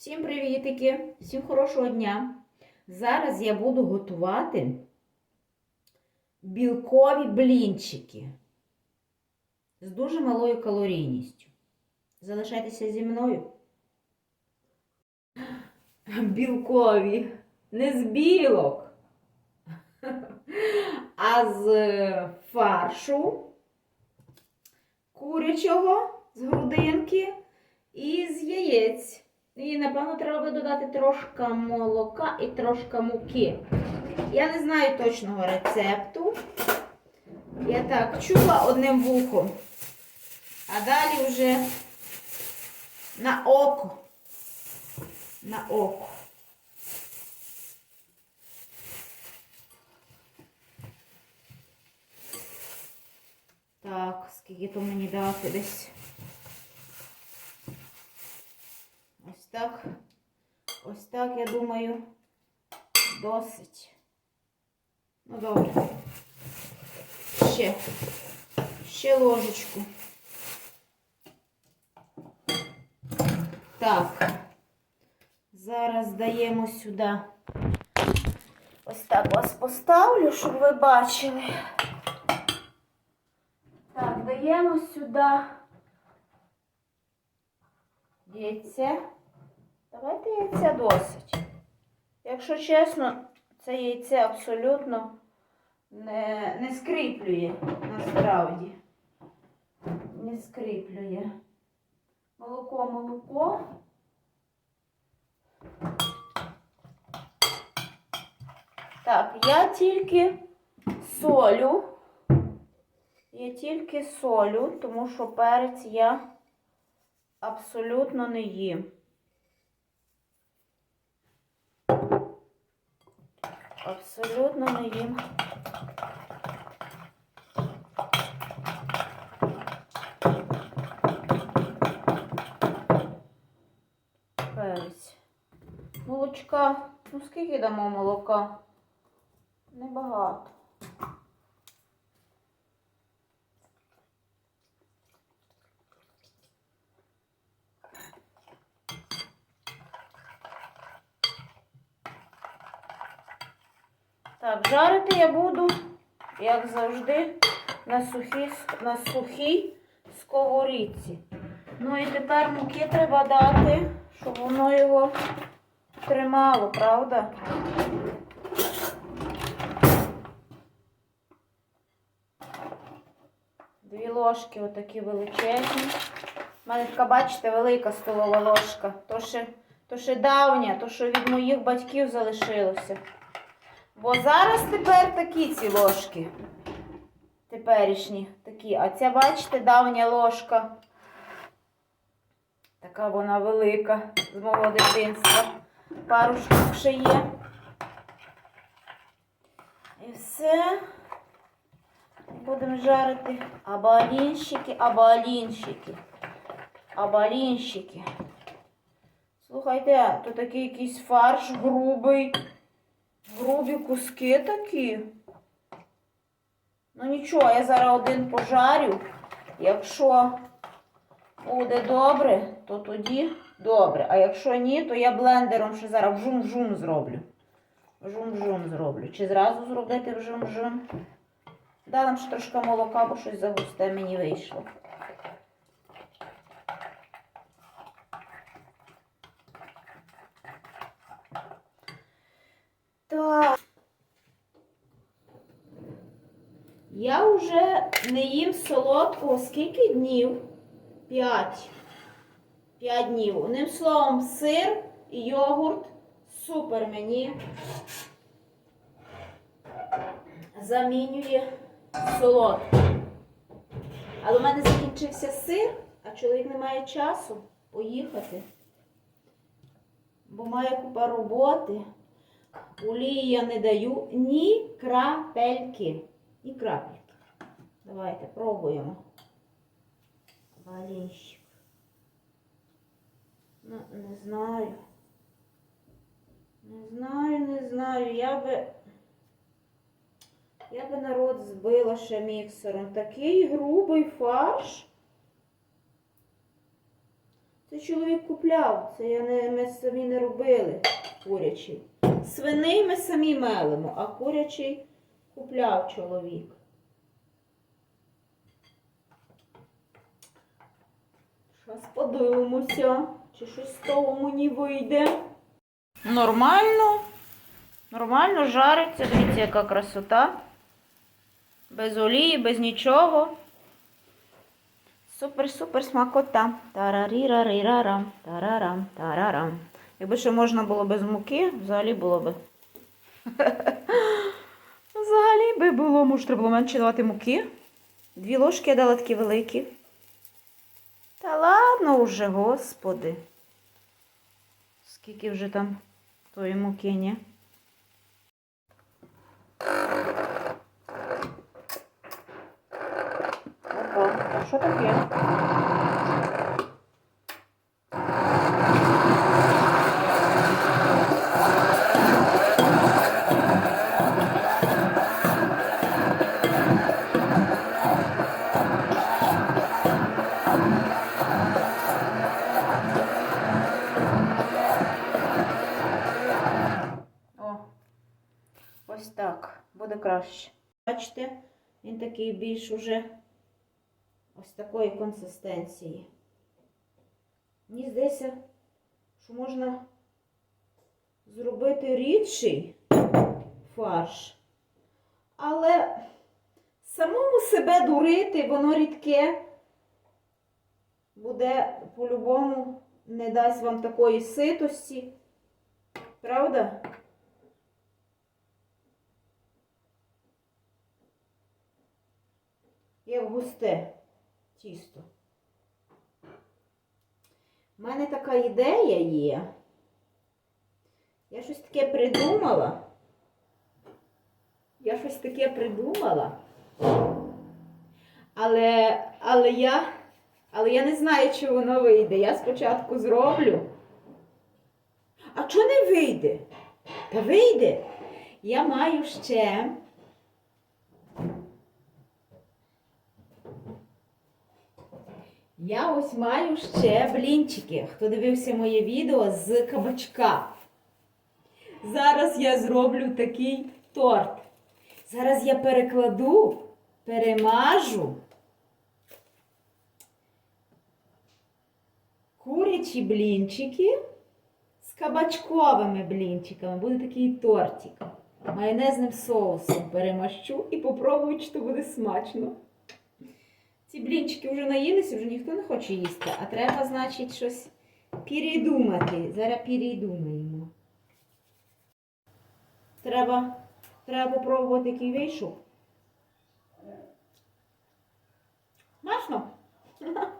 Всім привітики, всім хорошого дня. Зараз я буду готувати білкові блінчики з дуже малою калорійністю. Залишайтеся зі мною. Білкові, не з білок, а з фаршу курячого, з грудинки і з яєць. І, напевно, треба додати трошки молока і трошки муки. Я не знаю точного рецепту. Я так чула одним вухом. А далі вже на око. На око. Так, скільки то мені дати десь. Так. Ось так, я думаю, досить. Ну, добре. Ще. Ще ложечку. Так. Зараз даємо сюди. Ось так вас поставлю, щоб ви бачили. Так, даємо сюди яйце. Давайте яйця досить. Якщо чесно, це яйце абсолютно не, не скріплює насправді. Не скріплює. Молоко, молоко. Так, я тільки солю. Я тільки солю, тому що перець я абсолютно не їм. Абсолютно не їм. Молочка. Ну скільки дамо молока? Небагато. Так, жарити я буду, як завжди, на сухій, на сухій сковорідці. Ну і тепер муки треба дати, щоб воно його тримало, правда? Дві ложки отакі величезні. У мене така, бачите, велика столова ложка. То ще, то ще давня, то що від моїх батьків залишилося. Бо зараз тепер такі ці ложки. Теперішні такі. А ця, бачите, давня ложка. Така вона велика з мого дитинства. Пару штук ще є. І все. Будемо жарити абалінщики, абалінщики. Абалінщики. Слухайте, тут такий якийсь фарш грубий. Грубі куски такі. Ну нічого, я зараз один пожарю. Якщо буде добре, то тоді добре. А якщо ні, то я блендером ще зараз вжум-вжум зроблю. Вжум-вжум зроблю. Чи зразу зробити вжум-вжум? Дам ще трошки молока, бо щось загусте мені вийшло. Я вже не їм солодкого скільки днів? П'ять. П'ять днів. Одним словом, сир і йогурт супер мені замінює солодкий. Але в мене закінчився сир, а чоловік не має часу поїхати. Бо має купа роботи. Олії я не даю ні крапельки. Ні крапельки. Давайте пробуємо. Валіщик. Ну, не знаю. Не знаю, не знаю. Я би. Я би народ збила ще міксером. Такий грубий фарш. Це чоловік купляв, це я не, ми самі не робили курячий. Свиний ми самі мелимо, а курячий купляв чоловік. Щас подивимося, чи щось з того мені вийде. Нормально. Нормально жариться. Дивіться, яка красота. Без олії, без нічого. Супер-супер смакота. Тарарірарирарам, тарарам, тарарам. Якби ще можна було без муки, взагалі було би. Взагалі би було, може, треба було менше давати муки. Дві ложки я дала такі великі. Та ладно вже, господи. Скільки вже там тої муки, ні? Опа, що таке? Так, буде краще. Бачите, він такий більш уже ось такої консистенції. Мені здається, що можна зробити рідший фарш, але самому себе дурити, воно рідке буде по-любому не дасть вам такої ситості. Правда? Як густе тісто. У мене така ідея є. Я щось таке придумала. Я щось таке придумала. Але, але я, але я не знаю, чи воно вийде. Я спочатку зроблю. А чого не вийде? Та вийде. Я маю ще. Я ось маю ще блінчики. Хто дивився моє відео з кабачка. Зараз я зроблю такий торт. Зараз я перекладу, перемажу курячі блінчики з кабачковими блінчиками. Буде такий тортик. Майонезним соусом перемащу і попробую, чи то буде смачно. Ці блінчики вже наїлися, вже ніхто не хоче їсти, а треба, значить, щось передумати. Зараз передумаємо. Треба, треба попробувати, вийшов. Смачно?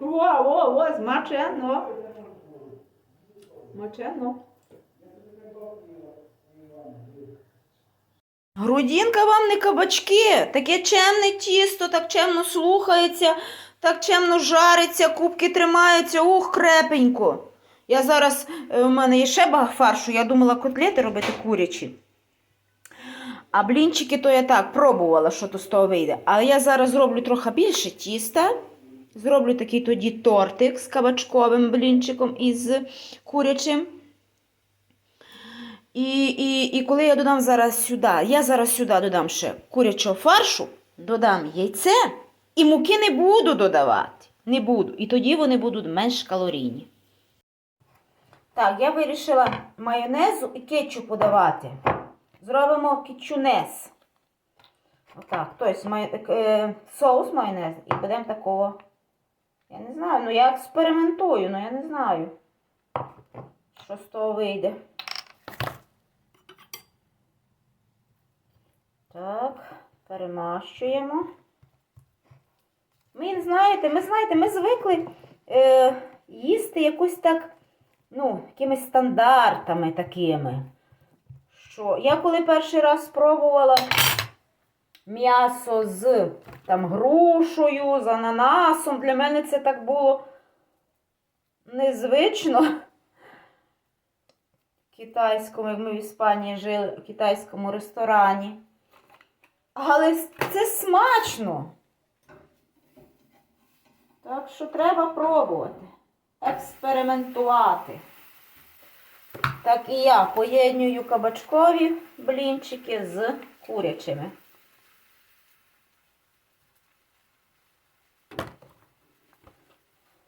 О, о, о, смачено. Смачено. Грудінка вам не кабачки, таке чемне тісто, так чемно слухається, так чемно жариться, кубки тримаються, ух, крепенько. Я зараз, е, у мене є ще фаршу, я думала котлети робити курячі. А блінчики то я так пробувала, що то з того вийде. Але я зараз зроблю трохи більше тіста. Зроблю такий тоді тортик з кабачковим блінчиком і з курячим. І, і, і коли я додам зараз сюди, я зараз сюди додам ще курячого фаршу, додам яйце і муки не буду додавати. Не буду. І тоді вони будуть менш калорійні. Так, я вирішила майонезу і кетчуп подавати. Зробимо кетчунес. Отак. Тобто май... е, соус майонез і будемо такого. Я не знаю, ну я експериментую, ну я не знаю, що з того вийде. Так, перемащуємо. Ми, знаєте, ми знаєте, ми звикли е, їсти якусь так, ну, якимись стандартами такими. Що я коли перший раз спробувала м'ясо з там грушею, з ананасом, для мене це так було незвично. В китайському, як ми в Іспанії жили, в китайському ресторані. Але це смачно. Так що треба пробувати. експериментувати. Так і я поєднюю кабачкові блінчики з курячими.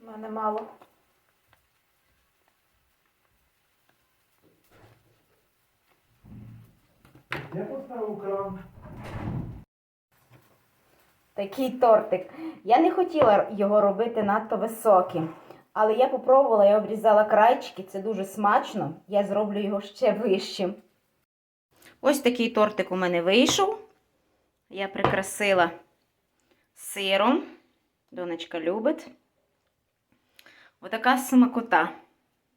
У мене мало. Я поставив кран. Такий тортик. Я не хотіла його робити надто високим, але я попробувала, я обрізала крайчики, це дуже смачно. Я зроблю його ще вищим. Ось такий тортик у мене вийшов. Я прикрасила сиром. Донечка любить. Отака смакота.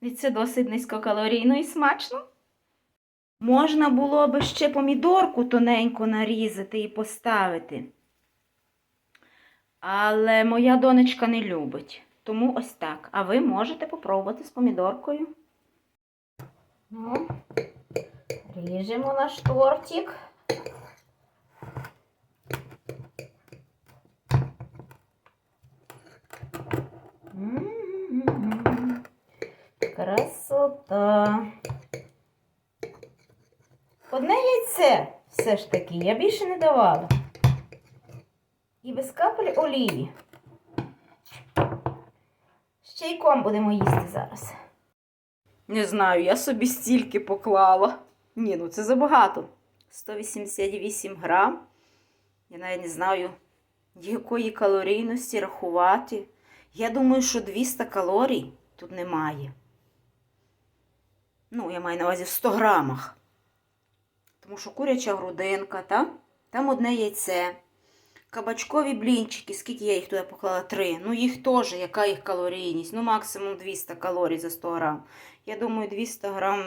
І це досить низькокалорійно і смачно. Можна було би ще помідорку тоненько нарізати і поставити. Але моя донечка не любить. Тому ось так. А ви можете попробувати з помідоркою. Ну, ріжемо наш тортик. Красота. Одне яйце все ж таки, я більше не давала. І без капель олії. З чайком будемо їсти зараз. Не знаю, я собі стільки поклала. Ні, ну це забагато. 188 грам. Я навіть не знаю, якої калорійності рахувати. Я думаю, що 200 калорій тут немає. Ну, я маю на увазі в 100 грамах. Тому що куряча грудинка, та? там одне яйце. Кабачкові блінчики, скільки я їх туди поклала? Три. Ну їх теж, яка їх калорійність? Ну, максимум 200 калорій за 100 грам. Я думаю, 200 грам,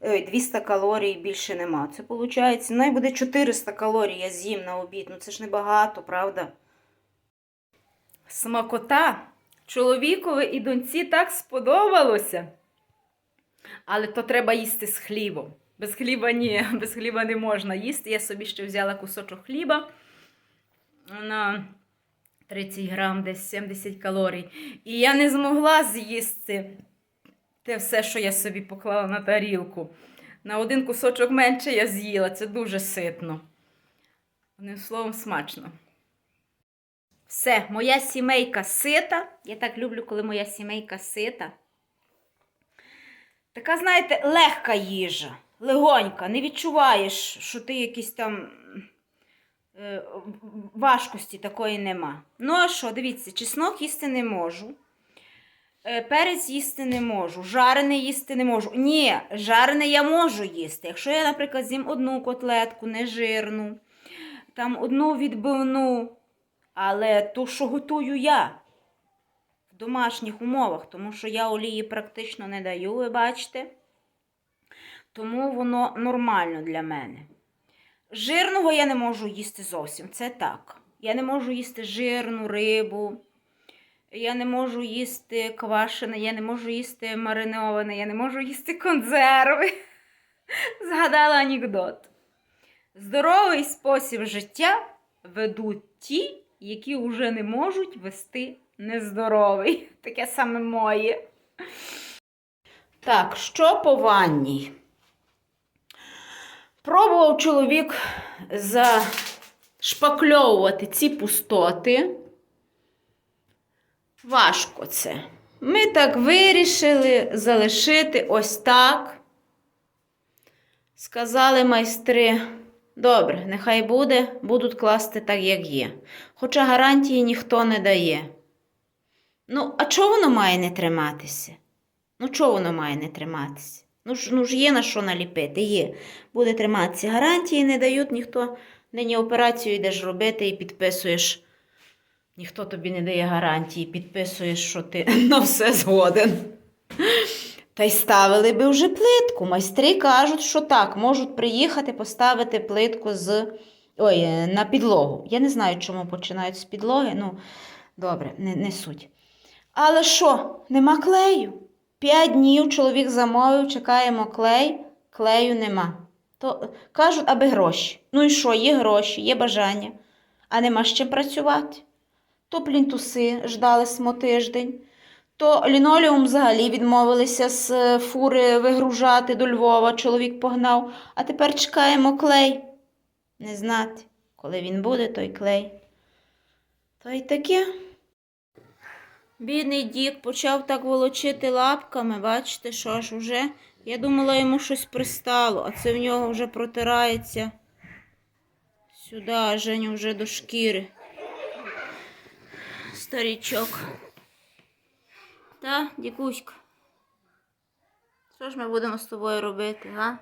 200 калорій більше нема. Це виходить, най буде 400 калорій я з'їм на обід. Ну це ж небагато, правда? Смакота чоловікові і доньці так сподобалося. Але то треба їсти з хлібом. Без хліба ні, без хліба не можна їсти. Я собі ще взяла кусочок хліба на 30 грам, десь 70 калорій. І я не змогла з'їсти те все, що я собі поклала на тарілку. На один кусочок менше я з'їла. Це дуже ситно. Одним словом, смачно. Все, моя сімейка сита. Я так люблю, коли моя сімейка сита. Така, знаєте, легка їжа, легонька. Не відчуваєш, що ти якийсь там важкості такої нема. Ну, а що, дивіться, чеснок їсти не можу. Е, Перець їсти не можу, жарене їсти не можу. Ні, жарене я можу їсти. Якщо я, наприклад, з'їм одну котлетку, нежирну, там одну відбивну, але ту, що готую я в домашніх умовах, тому що я олії практично не даю, ви бачите. Тому воно нормально для мене. Жирного я не можу їсти зовсім, це так. Я не можу їсти жирну рибу, я не можу їсти квашене, я не можу їсти мариноване, я не можу їсти консерви. Згадала анекдот. Здоровий спосіб життя ведуть ті, які вже не можуть вести нездоровий. Таке саме моє. Так, що по ванній? Пробував чоловік зашпакльовувати ці пустоти. Важко це. Ми так вирішили залишити ось так. Сказали майстри, добре, нехай буде, будуть класти так, як є. Хоча гарантії ніхто не дає. Ну, а чого воно має не триматися? Ну, чого воно має не триматися? Ну ж, ну ж є на що наліпити, є. Буде триматися. Гарантії не дають ніхто. Нині операцію йдеш робити і підписуєш. Ніхто тобі не дає гарантії, підписуєш, що ти на все згоден. Та й ставили би вже плитку. Майстри кажуть, що так, можуть приїхати поставити плитку з ой, е, на підлогу. Я не знаю, чому починають з підлоги. Ну, добре, не, не суть. Але що, нема клею? П'ять днів чоловік замовив, чекаємо клей, клею нема. То кажуть, аби гроші. Ну і що, є гроші, є бажання, а нема з чим працювати. То плінтуси ждали смо тиждень, То лінолеум взагалі відмовилися з е, фури вигружати до Львова, чоловік погнав, а тепер чекаємо клей. Не знати, коли він буде, той клей. То й таке. Бідний дік почав так волочити лапками, бачите, що ж уже. Я думала, йому щось пристало, а це в нього вже протирається сюди, Женю вже до шкіри. Старічок. Та, дікуська. Що ж ми будемо з тобою робити, га?